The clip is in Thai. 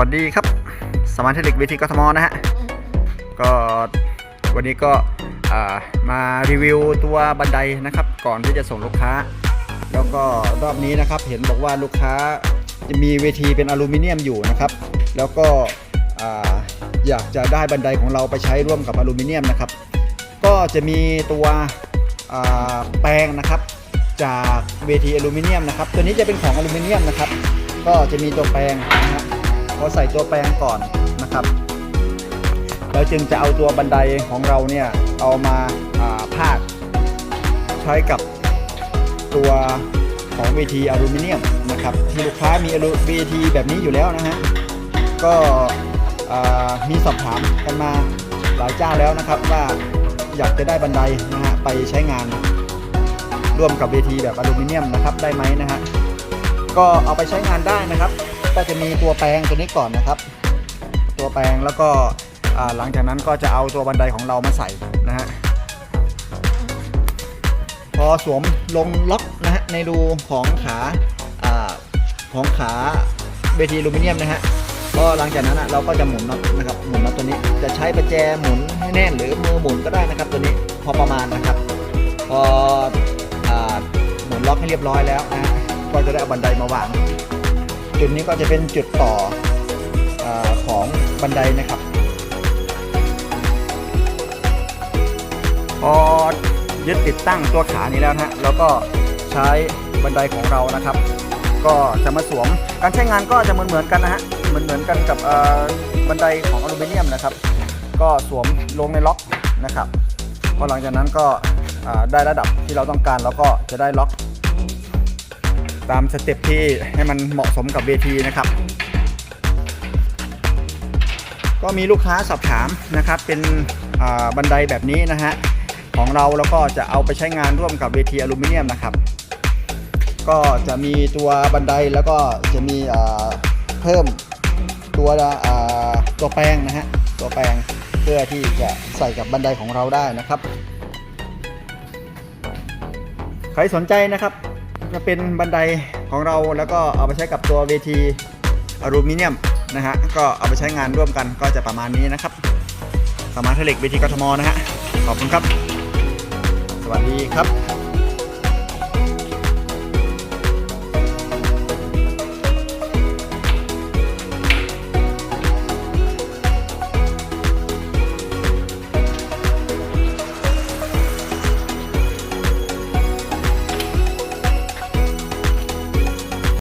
วัสดีครับ สมาร์ทเทลิกเวทีกทมนะฮะ ก็วันนี้ก็มารีวิวตัวบันไดนะครับ ก่อนที่จะส่งลูกค้า แล้วก็รอบนี้นะครับเห็นบอกว่าลูกค้าจะมีเวทีเป็นอลูมิเนียมอยู่นะครับ แล้วก็อ่าอยากจะได้บันไดของเราไปใช้ร่วมกับอลูมิเนียมนะครับ ก็จะมีตัวแปลงนะครับจากเวทีอลูมิเนียมนะครับ ตัวนี้จะเป็นของอลูมิเนียมนะครับ ก็จะมีตัวแปลงนะฮะพอใส่ตัวแปลงก่อนนะครับเราจึงจะเอาตัวบันไดของเราเนี่ยเอามาาพาดใช้กับตัวของเวทีอลูมิเนียมนะครับที่ลูกค้ามีอลูเวทีแบบนี้อยู่แล้วนะฮะก็มีสอบถามกันมาหลายเจ้าแล้วนะครับว่าอยากจะได้บันไดนะฮะไปใช้งาน ร่วมกับเวทีแบบอลูมิเนียมนะครับได้ไหมนะฮะก็เอาไปใช้งานได้นะครับ ก็จะมีตัวแปลงตัวนี้ก่อนนะครับ ตัวแปลงแล้วก็หลังจากนั้นก็จะเอาตัวบันไดของเรามาใส่นะฮะพอสวมลงล็อกนะฮะในรูของขาอของขาเวทีลูมิเนียมนะฮะก็หลังจากนั้นเราก็จะหมุนน็อตนะครับหมุนน็อตตัวนี้จะใช้ประแจหมุนให้แน่นหรือมือหมุนก็ได้นะครับตัวนี้พอประมาณนะครับ พออหมุนล็อกให้เรียบร้อยแล้วนะก็จะได้เอาบันไดมาวาง จุดนี้ก็จะเป็นจุดต่ออของบันไดนะครับพอยึดติดตั้งตัวขานี้แล้วนะฮะแล้วก็ใช้บันไดของเรานะครับ ก็จะมาสวมการใช้งานก็จะเหมือนเหมือนกันนะฮะเหมือนเหมือนกันกับบันไดของอลูมิเนียมนะครับ ก็สวมลงในล็อกนะครับพอหลังจากนั้นก็ได้ระดับที่เราต้องการแล้วก็จะได้ล็อก ตามสเต็ปที่ให้มันเหมาะสมกับเวทีนะครับ ก็มีลูกค้าสอบถามนะครับ เป็นบันไดแบบนี้นะฮะของเราแล้วก็จะเอาไปใช้งานร่วมกับเวทีอลูมิเนียมนะครับ ก็จะมีตัวบันไดแล้วก็จะมีเพิ่มตัวตัวแปลงนะฮะตัวแปลงเพื่อที่จะใส่กับบันไดของเราได้นะครับ ใครสนใจนะครับ จะเป็นบันไดของเราแล้วก็เอาไปใช้กับตัวเวทีอลูมิเนียมนะฮะก็เอาไปใช้งานร่วมกันก็จะประมาณนี้นะครับสมาร์ทเทเล็กเวทีกทมนะฮะขอบคุณครับ สวัสดีครับ